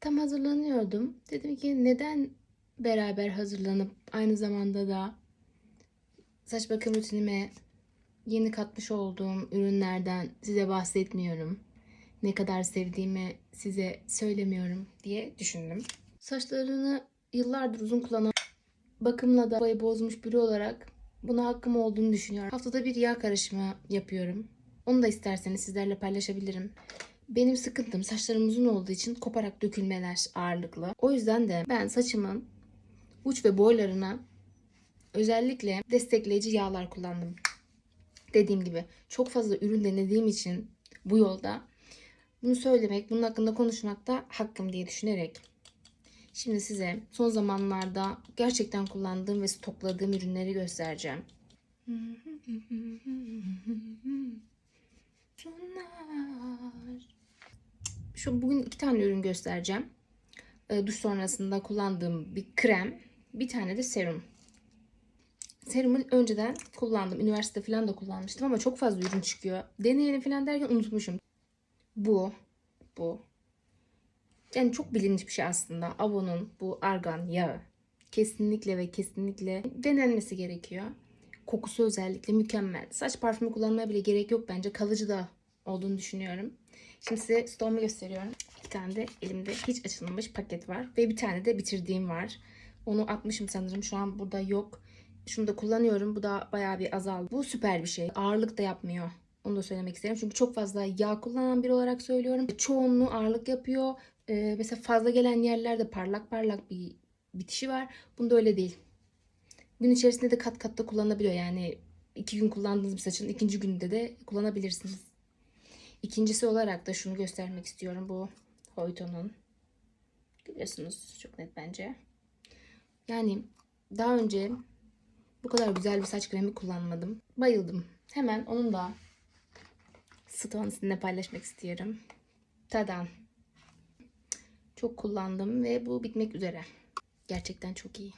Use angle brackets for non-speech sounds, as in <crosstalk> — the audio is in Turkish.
Tam hazırlanıyordum. Dedim ki neden beraber hazırlanıp aynı zamanda da saç bakım rutinime yeni katmış olduğum ürünlerden size bahsetmiyorum. Ne kadar sevdiğimi size söylemiyorum diye düşündüm. Saçlarını yıllardır uzun kullanan bakımla da boyayı bozmuş biri olarak buna hakkım olduğunu düşünüyorum. Haftada bir yağ karışımı yapıyorum. Onu da isterseniz sizlerle paylaşabilirim. Benim sıkıntım saçlarım uzun olduğu için koparak dökülmeler ağırlıklı. O yüzden de ben saçımın uç ve boylarına özellikle destekleyici yağlar kullandım. Dediğim gibi çok fazla ürün denediğim için bu yolda bunu söylemek, bunun hakkında konuşmak da hakkım diye düşünerek şimdi size son zamanlarda gerçekten kullandığım ve stokladığım ürünleri göstereceğim. <laughs> Şunlar. Şu bugün iki tane ürün göstereceğim. Ee, duş sonrasında kullandığım bir krem, bir tane de serum. Serumu önceden kullandım. Üniversite falan da kullanmıştım ama çok fazla ürün çıkıyor. Deneyelim falan derken unutmuşum. Bu, bu. Yani çok bilinmiş bir şey aslında. Avon'un bu argan yağı. Kesinlikle ve kesinlikle denenmesi gerekiyor. Kokusu özellikle mükemmel. Saç parfümü kullanmaya bile gerek yok bence. Kalıcı da olduğunu düşünüyorum. Şimdi size stoğumu gösteriyorum. Bir tane de elimde hiç açılmamış paket var. Ve bir tane de bitirdiğim var. Onu atmışım sanırım. Şu an burada yok. Şunu da kullanıyorum. Bu da bayağı bir azaldı. Bu süper bir şey. Ağırlık da yapmıyor. Onu da söylemek isterim. Çünkü çok fazla yağ kullanan biri olarak söylüyorum. Çoğunluğu ağırlık yapıyor. Ee, mesela fazla gelen yerlerde parlak parlak bir bitişi var. Bunda öyle değil. Gün içerisinde de kat kat da kullanabiliyor. Yani iki gün kullandığınız bir saçın ikinci günde de kullanabilirsiniz. İkincisi olarak da şunu göstermek istiyorum. Bu Hoyton'un. Görüyorsunuz çok net bence. Yani daha önce bu kadar güzel bir saç kremi kullanmadım. Bayıldım. Hemen onun da stoğunu sizinle paylaşmak istiyorum. Tadan. Çok kullandım ve bu bitmek üzere. Gerçekten çok iyi.